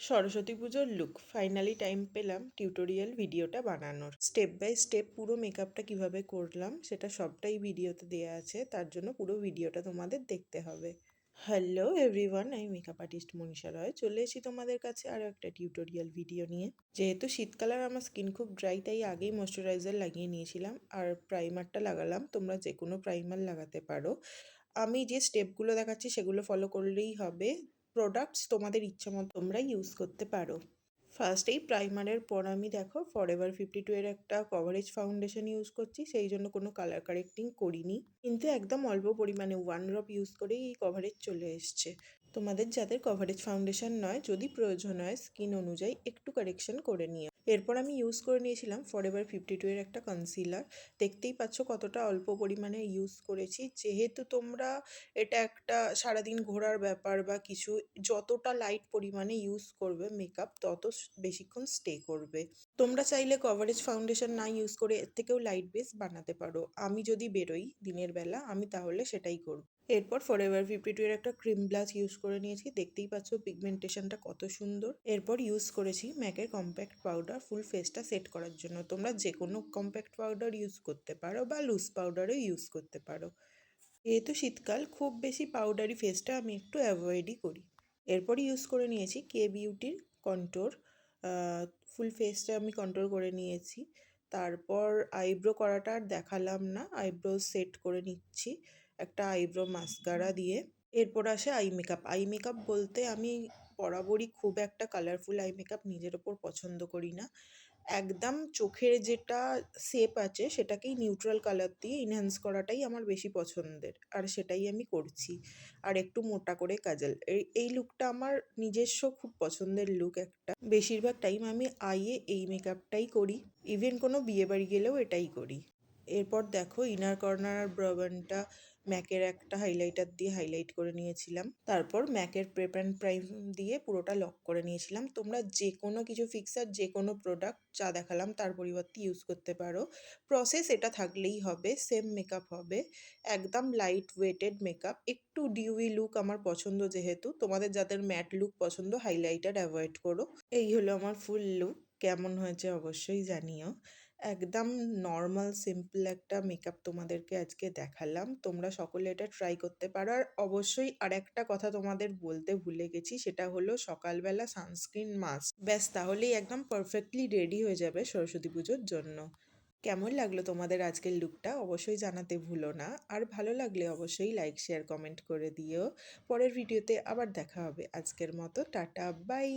সরস্বতী পুজোর look finally time পেলাম tutorial ভিডিওটা বানানোর। স্টেপ বাই স্টেপ পুরো মেকআপটা কীভাবে করলাম সেটা সবটাই ভিডিওতে দেওয়া আছে, তার জন্য পুরো ভিডিওটা তোমাদের দেখতে হবে। হ্যালো এভরিওয়ান আমি মেকআপ আর্টিস্ট মনীষা রয়। চলে এসেছি তোমাদের কাছে আরও একটা টিউটোরিয়াল ভিডিও নিয়ে। যেহেতু শীতকালের আমার স্কিন খুব ড্রাই তাই আগেই ময়শ্চারাইজার লাগিয়ে নিয়েছিলাম। আর প্রাইমারটা লাগালাম, তোমরা যে কোনো প্রাইমার লাগাতে পারো। আমি যে স্টেপগুলো দেখাচ্ছি সেগুলো ফলো করলেই হবে। প্রোডাক্টস তোমাদের ইচ্ছা মতো তোমরা ইউজ করতে পারো। ফার্স্ট এই প্রাইমারের পর আমি দেখো ফর এভার ফিফটি টু এর একটা কভারেজ ফাউন্ডেশন ইউজ করছি, সেই জন্য কোনো কালার কারেক্টিং করিনি। কিন্তু একদম অল্প পরিমাণে ওয়ান ড্রপ ইউজ করেই এই কভারেজ চলে এসছে। তোমাদের যাদের কভারেজ ফাউন্ডেশন নয়, যদি প্রয়োজন হয় স্কিন অনুযায়ী একটু কারেকশন করে নিও। এরপর আমি ইউজ করে নিয়েছিলাম ফরএভার ফিফটি টু এর একটা কনসিলার দেখতেই পাচ্ছ কতটা অল্প পরিমাণে ইউজ করেছি। যেহেতু তোমরা এটা একটা সারাদিন ঘোরার ব্যাপার বা কিছু, যতটা লাইট পরিমাণে ইউজ করবে মেকআপ তত বেশিক্ষণ স্টে করবে। তোমরা চাইলে কভারেজ ফাউন্ডেশন না ইউজ করে এর থেকেও লাইট বেস বানাতে পারো। আমি যদি বেরোই দিনের বেলা, আমি তাহলে সেটাই করব। এরপর ফরএভার ফিফটি টু এর একটা ক্রিম ব্লাশ ইউজ করে নিয়েছি। দেখতেই পাচ্ছ পিগমেন্টেশনটা কত সুন্দর। এরপর ইউজ করেছি ম্যাকের কম্প্যাক্ট পাউডার ফুল ফেসটা সেট করার জন্য। তোমরা যে কোনো কম্প্যাক্ট পাউডার ইউজ করতে পারো বা লুজ পাউডারও ইউজ করতে পারো। যেহেতু শীতকাল, খুব বেশি পাউডারি ফেসটা আমি একটু অ্যাভয়েডই করি। এরপর ইউজ করে নিয়েছি কে বিউটির কন্টোর ফুল ফেসটা আমি কন্ট্রোল করে নিয়েছি। তারপর আইব্রো করাটা আর দেখালাম না আইব্রো সেট করে নিচ্ছি। একটা আইব্রো মাস্কারা দিয়ে এরপর আসে আই মেকআপ। আই মেকআপ বলতে আমি বরাবরই খুব একটা কালারফুল আই মেকআপ নিজের ওপর পছন্দ করি না। একদম চোখের যেটা শেপ আছে সেটাকেই নিউট্রাল কালার দিয়ে ইনহ্যান্স করাটাই আমার বেশি পছন্দের, আর সেটাই আমি করছি। আর একটু মোটা করে কাজল। এই এই লুকটা আমার নিজস্ব খুব পছন্দের লুক একটা। বেশিরভাগ টাইম আমি আইয়ে এই মেকআপটাই করি। ইভেন কোনো বিয়ে বাড়ি গেলেও এটাই করি। এরপর দেখো ইনার কর্নার আর ব্রাবানটা ম্যাকের একটা হাইলাইটার দিয়ে হাইলাইট করে নিয়েছিলাম। তারপর ম্যাকের প্রেপ অ্যান্ড প্রাইম দিয়ে পুরোটা লক করে নিয়েছিলাম। তোমরা যে কোনো কিছু ফিক্সার যে কোনো প্রোডাক্ট যা দেখালাম তার পরিবর্তে ইউজ করতে পারো। প্রসেস এটা থাকলেই হবে সেম মেকআপ হবে। একদম লাইট ওয়েটেড মেকআপ একটু ডিউই লুক আমার পছন্দ যেহেতু। তোমাদের যাদের ম্যাট লুক পছন্দ হাইলাইটার অ্যাভয়েড করো। এই হলো আমার ফুল লুক কেমন হয়েছে অবশ্যই জানিও। একদম নর্মাল সিম্পল একটা মেকআপ তোমাদেরকে আজকে দেখালাম। তোমরা সকলে এটা ট্রাই করতে পারো। আর অবশ্যই আর একটা কথা তোমাদের বলতে ভুলে গেছি, সেটা হলো সকালবেলা সানস্ক্রিন মাস্ক ব্যাস, তাহলেই একদম পারফেক্টলি রেডি হয়ে যাবে সরস্বতী পুজোর জন্য। কেমন লাগল তোমাদের আজকের লুকটা অবশ্যই জানাতে ভুলো না। আর ভালো লাগলে অবশ্যই লাইক শেয়ার কমেন্ট করে দিও। পরের ভিডিওতে আবার দেখা হবে। আজকের মতো, টাটা বাই